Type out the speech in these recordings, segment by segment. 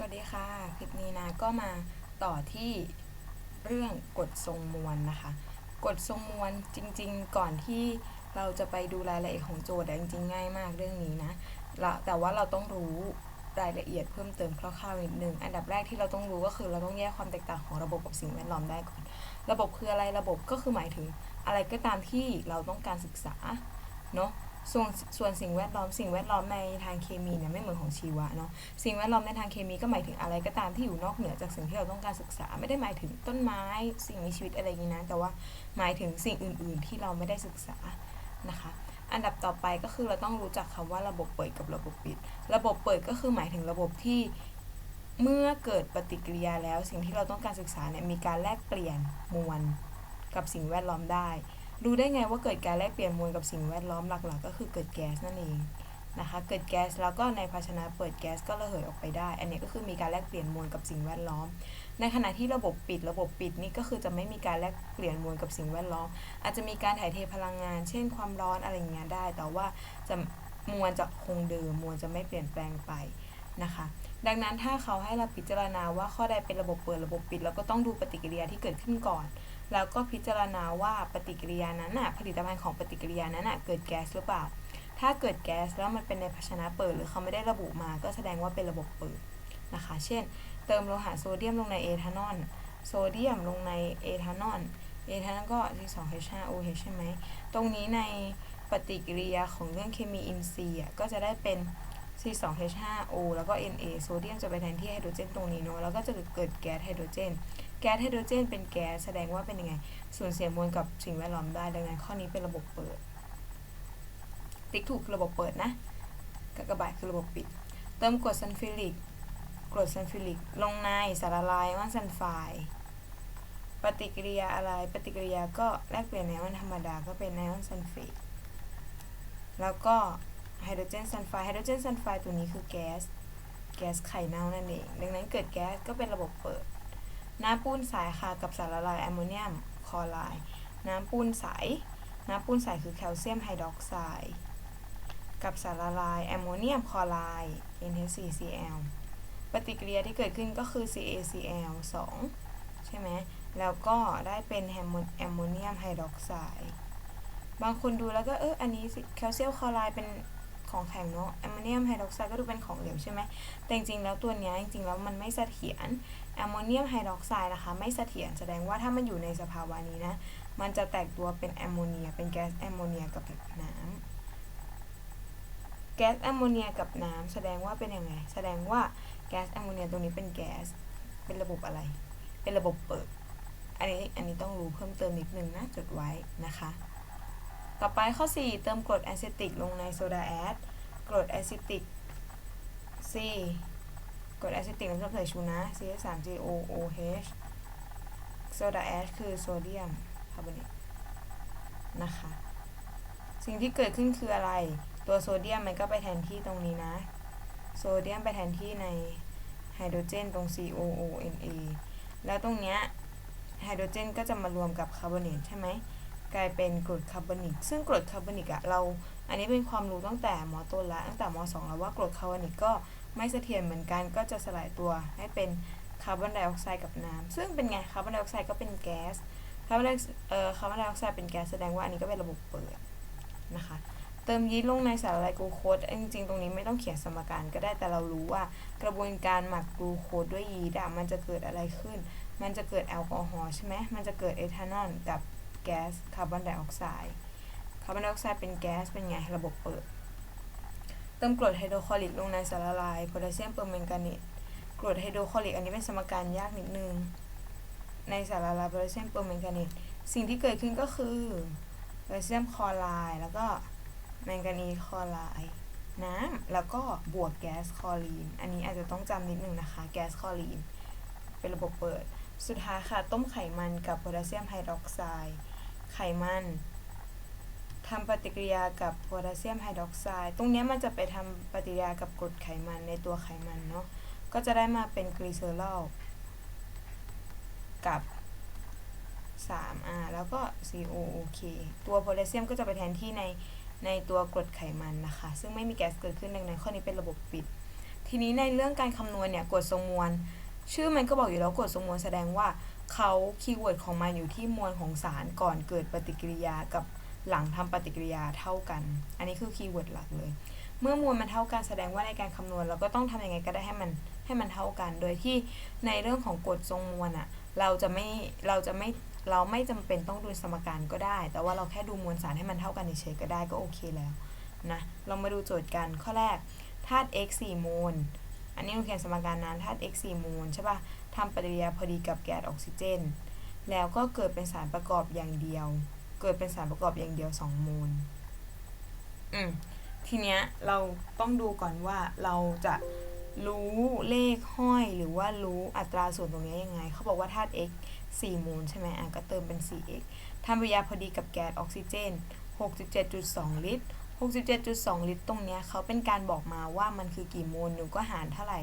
สวัสดีค่ะ คลิปนี้นะก็มาต่อที่เรื่องกฎทรงมวลนะคะ กฎทรงมวลจริงๆ ก่อนที่เราจะไปดูรายละเอียดของโจทย์จริงๆ ง่ายมากเรื่องนี้นะละแต่ว่าเราต้องรู้รายละเอียดเพิ่มเติมคร่าวๆนิดนึงอันดับแรกที่เราต้องรู้ก็คือเราต้องแยกความแตกต่างของระบบกับสิ่งแวดล้อมได้ก่อน ระบบคืออะไรระบบก็คือหมายถึงอะไรก็ตามที่เราต้องการศึกษาเนาะ ส่วนส่วนสิ่งแวดล้อมสิ่งแวดล้อมในทางเคมีเนี่ยไม่เหมือนของชีวะเนาะสิ่งแวดล้อมในทางเคมีก็หมายถึงอะไรก็ตามที่อยู่นอกเหนือจากสิ่งที่เราต้องการศึกษา ไม่ได้หมายถึงต้นไม้ สิ่งมีชีวิตอะไรอย่างนี้นะแต่ว่าหมายถึงสิ่งอื่น ๆ ที่เราไม่ได้ศึกษานะคะอันดับต่อไปก็คือเราต้องรู้จักคำว่าระบบเปิดกับระบบปิด ระบบเปิดก็คือหมายถึงระบบที่เมื่อเกิดปฏิกิริยาแล้ว สิ่งที่เราต้องการศึกษาเนี่ยมีการแลกเปลี่ยนมวลกับสิ่งแวดล้อมได้ รู้ได้ไงว่าเกิดการแลกเปลี่ยนมวลกับสิ่งแวดล้อมหลักๆ ก็คือเกิดแก๊สนั่นเองนะคะ เกิดแก๊สแล้วก็ในภาชนะเปิดแก๊สก็ระเหยออกไปได้ อันนี้ก็คือมีการแลกเปลี่ยนมวลกับสิ่งแวดล้อม ในขณะที่ระบบปิดระบบปิดนี่ก็คือจะไม่มีการแลกเปลี่ยนมวลกับสิ่งแวดล้อม อาจจะมีการถ่ายเทพลังงาน เช่น ความร้อนอะไรอย่างเงี้ยได้ แต่ว่าจะมวลจะคงเดิมมวลจะไม่เปลี่ยนแปลงไปนะคะ ดังนั้นถ้าเขาให้เราพิจารณาว่าข้อใดเป็นระบบเปิดระบบปิดเราก็ต้องดูปฏิกิริยาที่เกิดขึ้นก่อน แล้วก็พิจารณาว่าปฏิกิริยานั้นน่ะผลิตภัณฑ์ของปฏิกิริยานั้นน่ะเกิดแก๊สหรือเปล่า ถ้าเกิดแก๊สแล้วมันเป็นในภาชนะเปิด หรือเขาไม่ได้ระบุมาก็แสดงว่าเป็นระบบเปิดนะคะ เช่น เติมโลหะโซเดียมลงในเอทานอล โซเดียมลงในเอทานอล เอทานอลก็ C2H5OH ใช่ไหม ตรงนี้ในปฏิกิริยาของเรื่องเคมีอินทรีย์อะก็จะได้เป็น C2H5O แล้วก็ Na โซเดียมจะไปแทนที่ไฮโดรเจนตรงนี้เนาะ แล้วก็จะเกิดแก๊สไฮโดรเจน แก๊สไฮโดรเจน เป็นแก๊สแสดงว่าเป็นยังไงสูญเสียมวลกับสิ่งแวดล้อมได้ ดังนั้นข้อนี้เป็นระบบเปิด ติ๊กถูกคือระบบเปิดนะกากบาทคือระบบปิด เติมกรดซัลฟิลิกกรดซัลฟิลิก ลงในสารละลายว่านซัลไฟด์ปฏิกิริยาอะไร ปฏิกิริยาก็แลกเปลี่ยนไอออนธรรมดาก็เป็นไอออนซัลเฟต แล้วก็ไฮโดรเจนซัลไฟด์ ไฮโดรเจนซัลไฟด์ตัวนี้คือแก๊ส แก๊สไข่เน่านั่นเอง ดังนั้นเกิดแก๊สก็เป็นระบบเปิด น้ำปูนใสค่ะกับสารละลายแอมโมเนียมคลอไรด์น้ำปูนใส น้ำปูนใสคือแคลเซียมไฮดรอกไซด์กับสารละลายแอมโมเนียมคลอไรด์ NH4Cl ปฏิกิริยาที่เกิดขึ้นก็คือ CaCl 2 ใช่ไหม แล้วก็ได้เป็นแอมโมเนียมไฮดรอกไซด์ บางคนดูแล้วก็เอออันนี้แคลเซียมคลอไรด์เป็นของแข็งเนาะแอมโมเนียมไฮดรอกไซด์ก็ดูเป็นของเหลวใช่ไหมแต่จริงๆแล้วตัวเนี้ยจริงๆแล้วมันไม่เสถียร แอมโมเนียมไฮดรอกไซด์นะคะไม่เสถียรแสดงว่าถ้ามันอยู่ในสภาวะนี้นะ มันจะแตกตัวเป็นแอมโมเนีย เป็นแก๊สแอมโมเนียกับน้ำแก๊สแอมโมเนียกับน้ำแสดงว่าเป็นยังไง แสดงว่าแก๊สแอมโมเนียตรงนี้เป็นแก๊ส เป็นระบบอะไร เป็นระบบเปิด อันนี้อันนี้ต้องรู้เพิ่มเติมนิดนึงนะจดไว้นะคะ ต่อไปข้อ 4 เติมกรดแอซิติกลงในโซดาแอดกรดแอซิติก C กรดแอซิติกน้ำส้มสายชูนะ CH3COOH โซดาแอชคือโซเดียมคาร์บอเนตนะคะ สิ่งที่เกิดขึ้นคืออะไร ตัวโซเดียมมันก็ไปแทนที่ตรงนี้นะ โซเดียมไปแทนที่ในไฮโดรเจนตรง COONA แล้วตรงเนี้ยไฮโดรเจนก็จะมารวมกับคาร์บอเนตใช่ไหมกลายเป็นกรดคาร์บอนิก ซึ่งกรดคาร์บอนิกอะเรา อันนี้เป็นความรู้ตั้งแต่มต้นแล้วตั้งแต่มสองแล้วว่ากรดคาร์บอนิกก็ ไม่เสถียรเหมือนกันก็จะสลายตัวให้เป็นคาร์บอนไดออกไซด์กับน้ำซึ่งเป็นไงคาร์บอนไดออกไซด์ก็เป็นแก๊สคาร์บอนไดเอ่อคาร์บอนไดออกไซด์เป็นแก๊สแสดงว่าอันนี้ก็เป็นระบบเปิดนะคะ เติมยีสต์ลงในสารละลายกลูโคสจริงๆ ตรงนี้ไม่ต้องเขียนสมการก็ได้แต่เรารู้ว่ากระบวนการหมักกลูโคสด้วยยีสต์มันจะเกิดอะไรขึ้น มันจะเกิดแอลกอฮอล์ใช่ไหมมันจะเกิดเอทานอลกับแก๊สคาร์บอนไดออกไซด์คาร์บอนไดออกไซด์เป็นแก๊สเป็นไงระบบเปิด เติมกรดไฮโดรคลอริกลงในสารละลายโพแทสเซียมเปอร์แมงกานีตกรดไฮโดรคลอริกอันนี้เป็นสมการยากนิดนึง ในสารละลายโพแทสเซียมเปอร์แมงกานีตสิ่งที่เกิดขึ้นก็คือโพแทสเซียมคลอไรด์แล้วก็แมงกานีคลอไรด์น้ำแล้วก็บวกแก๊สคลอรีน อันนี้อาจจะต้องจำนิดนึงนะคะ แก๊สคลอรีน เป็นระบบเปิด สุดท้ายค่ะ ต้มไขมันกับโพแทสเซียมไฮดรอกไซด์ ไขมัน ทำปฏิกิริยากับโพแทสเซียมไฮดรอกไซด์ ตรงนี้มันจะไปทำปฏิกิริยากับกรดไขมันในตัวไขมันเนาะ ก็จะได้มาเป็นกลีเซอรอลกับ 3R แล้วก็ COOK ตัวโพแทสเซียมก็จะไปแทนที่ในในตัวกรดไขมันนะคะ ซึ่งไม่มีแก๊สเกิดขึ้นดังนั้นข้อนี้เป็นระบบปิด ทีนี้ในเรื่องการคำนวณเนี่ยกฎทรงมวล ชื่อมันก็บอกอยู่แล้วกฎทรงมวลแสดงว่าเขาคีย์เวิร์ดของมันอยู่ที่มวลของสารก่อนเกิดปฏิกิริยากับ หลังทำปฏิกิริยาเท่ากัน อันนี้คือคีย์เวิร์ดหลักเลย เมื่อมวลมันเท่ากันแสดงว่าในการคำนวณเราก็ต้องทำยังไงก็ได้ให้มันให้มันเท่ากัน โดยที่ในเรื่องของกฎทรงมวลอะเราจะไม่เราจะไม่เราไม่จำเป็นต้องดูสมการก็ได้ แต่ว่าเราแค่ดูมวลสารให้มันเท่ากันเฉยก็ได้ก็โอเคแล้วนะเรามาดูโจทย์กันข้อแรกธาตุ x 4โมลอันนี้เราเขียนสมการนั้นธาตุ x 4โมลใช่ป่ะทำปฏิกิริยาพอดีกับแก๊สออกซิเจน แล้วก็เกิดเป็นสารประกอบอย่างเดียว เกิดเป็นสารประกอบอย่างเดียว2โมลอืม ทีเนี้ยเราต้องดูก่อนว่าเราจะรู้เลขห้อยหรือว่ารู้อัตราส่วนตรงนี้ยังไง เขาบอกว่าธาตุ x 4โมลใช่ไหมอะก็เติมเป็น 4x ทำปฏิกิริยาพอดีกับแก๊สออกซิเจน 67.2 ลิตร 67.2 ลิตร ตรงเนี้ยเขาเป็นการบอกมาว่ามันคือกี่โมลหนูก็หารเท่าไหร่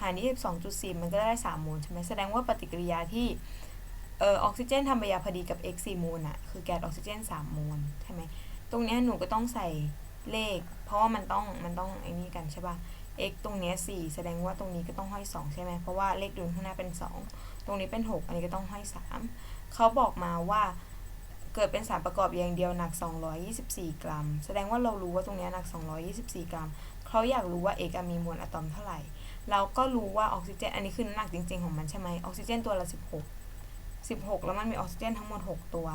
หาร22.4 มันก็ได้3โมลใช่ไหมแสดงว่าปฏิกิริยาที่ เออออกซิเจนทำปฏิกิริยาพอดีกับ x 4โมลอะคือแก๊สออกซิเจน3โมลใช่ไหมตรงเนี้ยหนูก็ต้องใส่เลข เพราะว่ามันต้องมันต้องไอ้นี่กันใช่ป่ะ x ตรงเนี้ย4แสดงว่าตรงนี้ก็ต้องห้อย 2 ใช่ไหมเพราะว่าเลขดุลข้างหน้าเป็น 2 ตรงนี้เป็น 6 อันนี้ก็ต้องห้อย 3 เขาบอกมาว่าเกิดเป็นสารประกอบอย่างเดียวหนัก 224 กรัม แสดงว่าเรารู้ว่าตรงนี้หนัก 224 กรัม เขาอยากรู้ว่า x อะมีมวลอะตอมเท่าไหร่ เราก็รู้ว่าออกซิเจน อันนี้คือน้ำหนักจริง ๆ ของมันใช่ไหมออกซิเจนตัวละ 16 16 แล้วมันมีออกซิเจนทั้งหมด 6 ตัว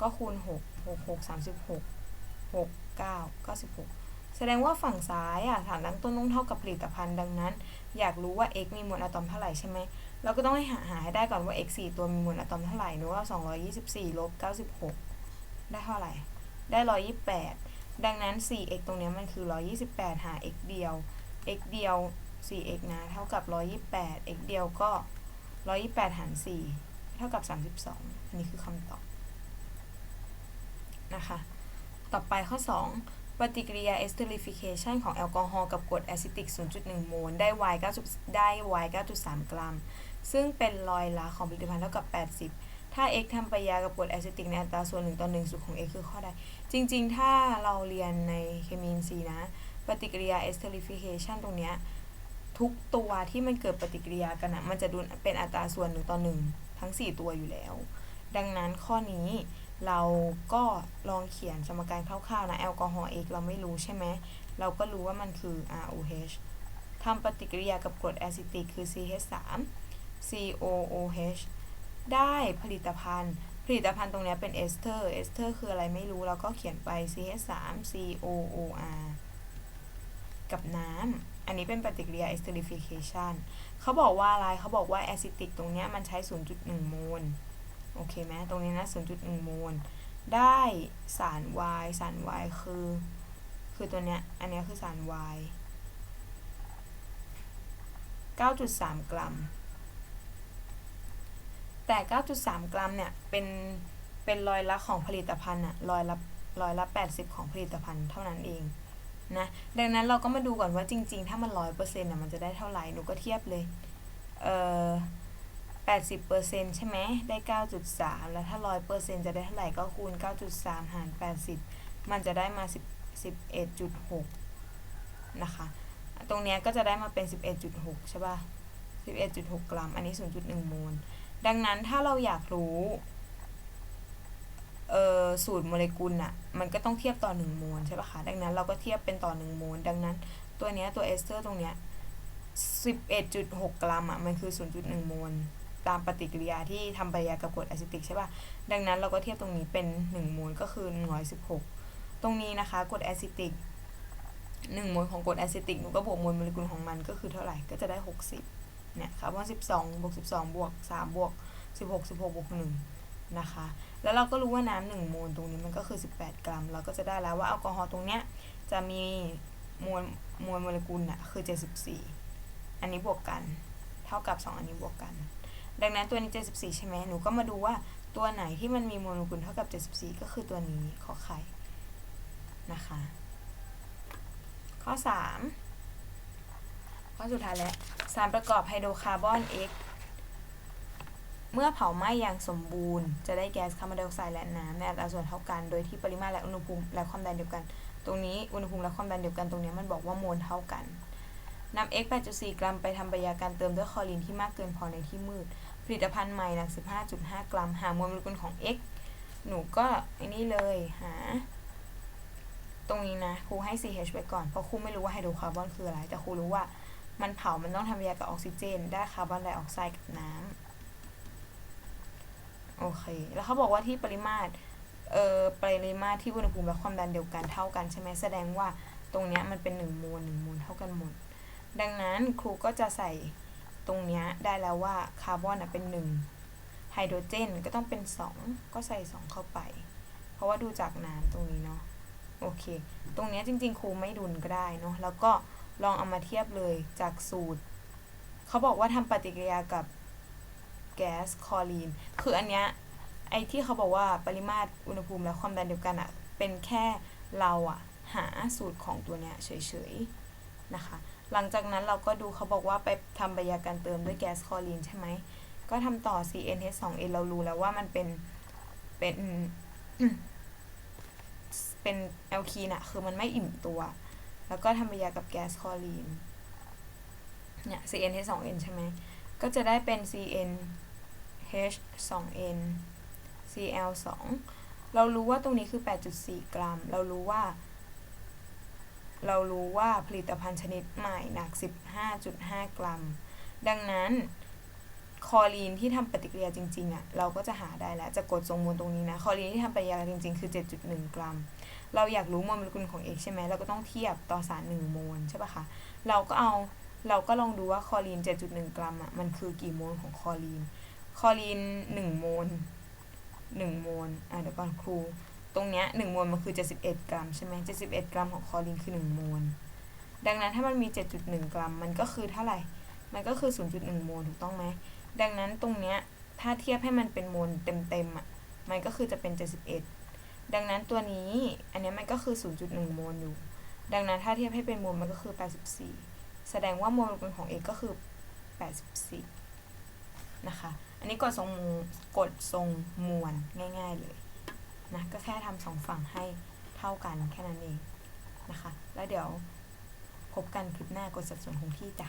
ก็คูณ 6 6 6 36 6 9 96แสดงว่าฝั่งซ้ายอะฐานตั้งต้นต้องเท่ากับผลิตภัณฑ์ดังนั้น อยากรู้ว่า x มีมวลอะตอมเท่าไหร่ใช่ไหมเราก็ต้องให้หาหาให้ได้ก่อนว่า x 4 ตัวมีมวลอะตอมเท่าไหร่หนูว่า224ลบ96 ได้เท่าไหร่ ได้ 128 ดังนั้น 4x ตรงเนี้ยมันคือ 128 หา x เดียว x เดียว 4x นะ เท่ากับ 128 x เดียวก็ 128 หาร 4 ท่ากับ 32 อันนี้คือคำตอบนะคะ ต่อไปข้อ 2 ปฏิกิริยา esterification ของแอลกอฮอล์กับกรดแอซิติก 0.1 โมล ได้ y 9ได้ y 9.3 กรัม ซึ่งเป็นรอยละของผลิตภัณฑ์เท่ากับ 80 ถ้า x ทำปฏิกิริยากับกรดแอซิติกในอัตราส่วน 1 ต่อ 1 สูตรของ x คือข้อใด จริง ๆ ถ้าเราเรียนในเคมีซีนะ ปฏิกิริยา esterification ตรงเนี้ยทุกตัวที่มันเกิดปฏิกิริยากันนะมันจะดูเป็นอัตราส่วน 1 ต่อ 1 ทั้ง 4 ตัวอยู่แล้ว ดังนั้นข้อนี้เราก็ลองเขียนสมการคร่าวๆนะแอลกอฮอล์ x เราไม่รู้ใช่ไหม เราก็รู้ว่ามันคือ ROH ทำปฏิกิริยากับกรดแอซิติกคือ CH3 COOH ได้ผลิตภัณฑ์ ผลิตภัณฑ์ตรงนี้เป็นเอสเตอร์ เอสเตอร์คืออะไรไม่รู้ เราก็เขียนไป CH3 COOR กับน้ำ อันนี้เป็นปฏิกิริยา esterification เขาบอกว่าอะไรเขาบอกว่าแอซิติกตรงนี้มันใช้ 0.1 โมล โอเคไหมตรงนี้นะ 0.1 โมล ได้สาร Y สาร Y คือ คือตัวเนี้ย อันนี้คือสาร Y 9.3 กรัม แต่ 9.3 กรัมเนี่ย เป็น เป็นรอยละของผลิตภัณฑ์อะรอยละรอยละ 80 ของผลิตภัณฑ์เท่านั้นเอง นะดังนั้นเราก็มาดูก่อนว่าจริง ๆ ถ้ามันร้อยเปอร์เซ็นต์น่ะมันจะได้เท่าไหร่หนูก็เทียบเลยเอ่อแปดสิบเปอร์เซ็นต์ใช่ไหมได้เก้าจุดสามแล้วถ้าร้อยเปอร์เซ็นต์จะได้เท่าไหร่ก็คูณเก้าจุดสามหารแปดสิบมันจะได้มาสิบสิบเอ็ดจุดหกนะคะตรงเนี้ยก็จะได้มาเป็นสิบเอ็ดจุดหกใช่ป่ะสิบเอ็ดจุดหกกรัม อันนี้ศูนย์จุดหนึ่งโมล ดังนั้นถ้าเราอยากรู้ สูตรโมเลกุลอะมันก็ต้องเทียบต่อ1โมลใช่ปะคะ ดังนั้นเราก็เทียบเป็นต่อ1โมล ดังนั้นตัวเนี้ยตัวเอสเตอร์ตรงเนี้ย11.6 กรัมอะมันคือ 0.1 โมล ตามปฏิกิริยาที่ทำปฏิกิริยากับกรดแอซิติกใช่ปะดังนั้นเราก็เทียบตรงนี้เป็น 1 โมลก็คือ 116 ตรงนี้นะคะกรดแอซิติก1โมลของกรดแอซิติกหนูก็บวกมวลโมเลกุลของมันก็คือเท่าไหร่ก็จะได้ 60เนี่ยคาร์บอน12บวก12บวก3บวก16 16บวก1 นะคะ แล้วเราก็รู้ว่าน้ำหนึ่งโมลตรงนี้มันก็คือ 18 กรัม เราก็จะได้แล้วว่าแอลกอฮอล์ตรงเนี้ยจะมีมวลมวลโมเลกุลน่ะคือ 74 อันนี้บวกกัน เท่ากับ 2 อันนี้บวกกัน ดังนั้นตัวนี้ 74 ใช่ไหมหนูก็มาดูว่าตัวไหนที่มันมีโมเลกุลเท่ากับ 74 ก็คือตัวนี้ขอไข่นะคะ ข้อ 3 ข้อสุดท้ายแล้วสารประกอบไฮโดรคาร์บอน X มื่อเผาไหม้อย่างสมบูรณ์ จะได้แก๊สคาร์บอนไดออกไซด์และน้ำในอัตราส่วนเท่ากัน โดยที่ปริมาตรและอุณหภูมิและความดันเดียวกัน ตรงนี้อุณหภูมิและความดันเดียวกันตรงนี้มันบอกว่าโมลเท่ากันนำ x 8.4 กรัมไปทำปฏิกิริยาการเติมด้วยคลอรีนที่มากเกินพอในที่มืด ผลิตภัณฑ์ใหม่หนัก 15.5 กรัม หามวลโมเลกุลของ x หนูก็ไอ้นี่เลยหา ตรงนี้นะครูให้ CH ไว้ก่อน เพราะครูไม่รู้ว่าไฮโดรคาร์บอนคืออะไร แต่ครูรู้ว่ามันเผา มันต้องทำปฏิกิริยากับออกซิเจน ได้คาร์บอนไดออกไซด์กับน้ำ โอเค แล้วเขาบอกว่าที่ปริมาตร เอ่อ ปริมาตรที่อุณหภูมิและความดันเดียวกันเท่ากันใช่ไหมแสดงว่าตรงเนี้ยมันเป็น1โมล1โมลเท่ากันหมด ดังนั้นครูก็จะใส่ตรงเนี้ยได้แล้วว่าคาร์บอนอะเป็น1ไฮโดรเจนก็ต้องเป็น 2 ก็ใส่ 2 เข้าไป เพราะว่าดูจากน้ำตรงนี้เนาะ โอเค ตรงเนี้ยจริง ๆ ครูไม่ดุลก็ได้เนาะ แล้วก็ลองเอามาเทียบเลยจากสูตร เขาบอกว่าทำปฏิกิริยากับ แก๊สคลอรีน คืออันเนี้ยไอ้ที่เขาบอกว่าปริมาตรอุณหภูมิและความดันเดียวกันอะเป็นแค่เราอะหาสูตรของตัวเนี้ยเฉยๆนะคะ หลังจากนั้นเราก็ดูเขาบอกว่าไปทำปฏิกิริยาการเติมด้วยแก๊สคลอรีนใช่ไหม ก็ทำต่อ CnH2n เรารู้แล้วว่ามันเป็นเป็นเป็นแอลคีนอะคือมันไม่อิ่มตัว แล้วก็ทำปฏิกิริยากับแก๊สคลอรีน เนี่ย CnH2n ใช่ไหม ก็จะได้เป็น CnH2n Cl2 เรารู้ว่าตรงนี้คือ 8.4 กรัม เรารู้ว่า เรารู้ว่าผลิตภัณฑ์ชนิดใหม่หนัก 15.5 กรัม ดังนั้นคอรีนที่ทำปฏิกิริยาจริงๆอะ่ะเราก็จะหาได้แล้วจะกดทรงมวลตรงนี้นะคอรีนที่ทำปฏิกิริยาจริงๆ คือ 7.1 กรัม เราอยากรู้มวลโมเลกุลของ X ใช่ไหมเราก็ต้องเทียบต่อสาร1โมลใช่ปะคะเราก็เอา เราก็ลองดูว่าคอรีน 7.1 กรัมอะมันคือกี่โมลของคอรีน คอรีน 1 โมล 1 โมล อะเดี๋ยวก่อนครู ตรงเนี้ย1โมลมันคือ 71 กรัมใช่ไหม71 กรัมของคอรีนคือ 1 โมล ดังนั้นถ้ามันมี 7.1 กรัมมันก็คือเท่าไหร่ มันก็คือ 0.1 โมลถูกต้องไหม ดังนั้นตรงเนี้ยถ้าเทียบให้มันเป็นโมลเต็มๆอะ มันก็คือจะเป็น 71 ดังนั้นตัวนี้ อันเนี้ยมันก็คือ 0.1 โมลอยู่ ดังนั้นถ้าเทียบให้เป็นโมลมันก็คือ 84 แสดงว่าโมเลกุลของ X ก็คือ 84 นะคะ อันนี้กดทรงมูกดทรงมวลง่าย ๆเลยนะก็แค่ทำสองฝั่งให้เท่ากันแค่นั้นเองนะคะ แล้วเดี๋ยวพบกันคลิปหน้ากดสัดส่วนคงที่จ้ะ